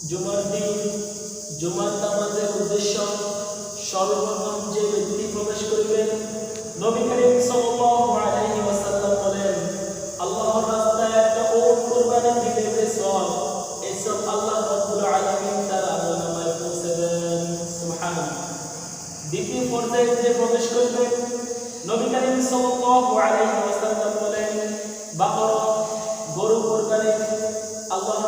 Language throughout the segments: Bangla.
জুমার দিন, জুমার নামাজের উদ্দেশ্য সর্বপ্রথম যে ব্যক্তি প্রবেশ করবেন নবী করিম সাল্লাল্লাহু আলাইহি ওয়াসাল্লাম বলেন, আল্লাহর রাস্তায় একটা কুরবানি এই সব আল্লাহ রাব্বুল আলামিন তার দ্বিতীয় পর্যায়ে যে প্রবেশ নবী করিম সাল্লাল্লাহু আলাইহি ওয়াসাল্লাম বলেন গরু কুরবানি আল্লাহর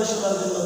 başkalarının